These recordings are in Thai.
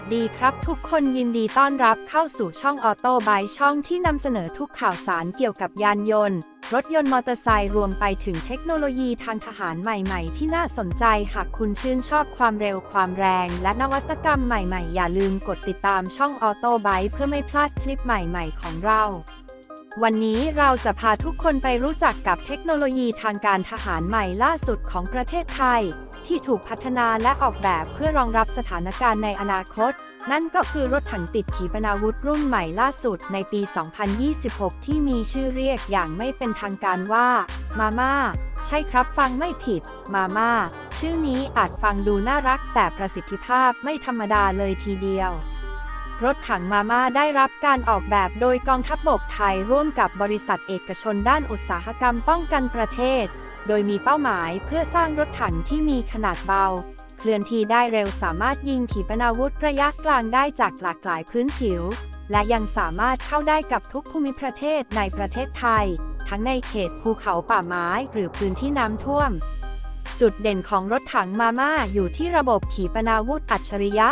วัสดีครับทุกคนยินดีต้อนรับเข้าสู่ช่องออโต้บายช่องที่นำเสนอทุกข่าวสารเกี่ยวกับยานยนต์ รถยนต์มอเตอร์ไซค์รวมไปถึงเทคโนโลยีทางทหารใหม่ๆ ที่น่าสนใจหากคุณชื่นชอบความเร็วความแรง และนวัตกรรมใหม่ๆ อย่าลืมกดติดตามช่องออโต้บายเพื่อไม่พลาดคลิปใหม่ๆ ของเราวันนี้เราจะพาทุกคนไปรู้จักกับเทคโนโลยีทางการทหารใหม่ล่าสุดของประเทศไทย ที่ถูกพัฒนาและออกแบบเพื่อรองรับสถานการณ์ในอนาคต นั่นก็คือรถถังติดขีปนาวุธรุ่นใหม่ล่าสุดในปี 2026 ที่มีชื่อเรียกอย่างไม่เป็นทางการว่า มาม่า ใช่ครับฟังไม่ผิด มาม่า ชื่อนี้อาจฟังดูน่ารักแต่ประสิทธิภาพไม่ธรรมดาเลยทีเดียวรถถังมาม่าได้รับการออกแบบโดยกองทัพบบกไทยร่วมกับบริษัทเอกชนด้านอุตสาหกรรมป้องกันประเทศ โดยมีเป้าหมายเพื่อสร้างรถถังที่มีขนาดเบา เคลื่อนที่ได้เร็วสามารถยิงขีปนาวุธระยะกลางได้จากหลากหลายพื้นผิว และยังสามารถเข้าได้กับทุกภูมิประเทศในประเทศไทย ทั้งในเขตภูเขาป่าไม้หรือพื้นที่น้ำท่วม จุดเด่นของรถถังมาม่าอยู่ที่ระบบขีปนาวุธอัจฉริยะ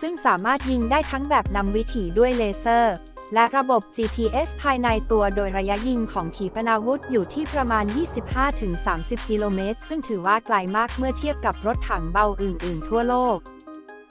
ซึ่งสามารถยิงได้ทั้งแบบนำวิถีด้วยเลเซอร์ และระบบ GPS ภายในตัวโดยระยะยิงของขีปนาวุธอยู่ที่ประมาณ 25-30 กิโลเมตร ซึ่งถือว่าไกลมากเมื่อเทียบกับรถถังเบาอื่น ๆ ทั่วโลก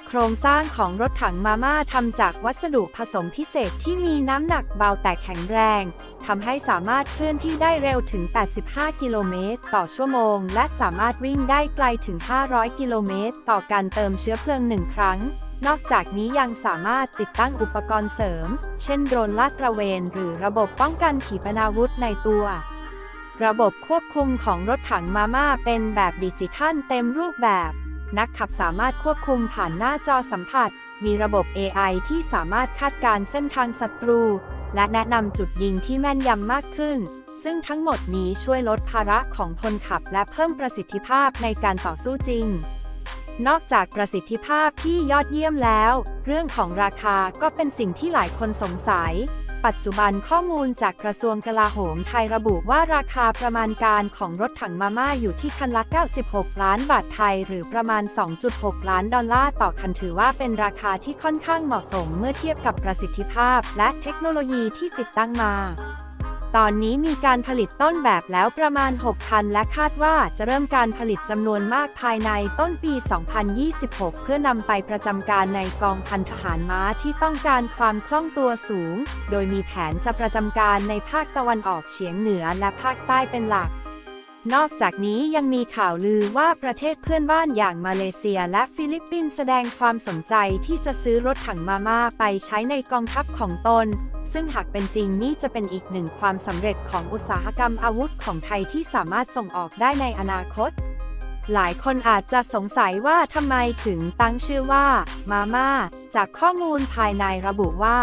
โครงสร้างของรถถังมาม่าทำจากวัสดุผสมพิเศษที่มีน้ำหนักเบาแต่แข็งแรงทำให้สามารถเคลื่อนที่ได้เร็วถึง 85 กิโลเมตร ต่อชั่วโมง และสามารถวิ่งได้ไกลถึง 500 กิโลเมตร ต่อการเติมเชื้อเพลิงหนึ่งครั้ง นอกจากนี้ยังสามารถติดตั้งอุปกรณ์เสริม เช่นโดรนลาดตระเวน หรือระบบป้องกันขีปนาวุธในตัว ระบบควบคุมของรถถังมาม่าเป็นแบบดิจิทัลเต็มรูปแบบ นักขับสามารถควบคุมผ่านหน้าจอสัมผัส มีระบบ AI ที่สามารถคาดการณ์เส้นทางศัตรู และแนะนำจุดยิงที่แม่นยำมากขึ้น ซึ่งทั้งหมดนี้ช่วยลดภาระของพลขับและเพิ่มประสิทธิภาพในการต่อสู้จริง นอกจากประสิทธิภาพที่ยอดเยี่ยมแล้ว เรื่องของราคาก็เป็นสิ่งที่หลายคนสงสัย ปัจจุบันข้อมูลจากกระทรวงกลาโหมไทยระบุว่าราคาประมาณการของรถถังมาม่าอยู่ที่คันละ 96 ล้านบาทไทย หรือประมาณ 2.6 ล้านดอลลาร์ต่อคันถือว่าเป็นราคาที่ค่อนข้างเหมาะสมเมื่อเทียบกับประสิทธิภาพ และเทคโนโลยีที่ติดตั้งมา ตอนนี้มีการผลิตต้นแบบแล้วประมาณ6คันและคาดว่าจะเริ่มการผลิตจำนวนมากภายในต้นปี 2026 เพื่อนำไปประจำการในกองพันทหารม้าที่ต้องการความคล่องตัวสูง โดยมีแผนจะประจำการในภาคตะวันออกเฉียงเหนือและภาคใต้เป็นหลัก นอกจากนี้ยังมีข่าวลือว่าประเทศเพื่อนบ้านอย่างมาเลเซียและฟิลิปปินส์แสดงความสนใจที่จะซื้อรถถังมาม่าไปใช้ในกองทัพของตน ซึ่งหากเป็นจริงนี่จะเป็นอีกหนึ่งความสำเร็จของอุตสาหกรรมอาวุธของไทยที่สามารถส่งออกได้ในอนาคต หลายคนอาจจะสงสัยว่าทำไมถึงตั้งชื่อว่า มาม่าจากข้อมูลภายในระบุว่า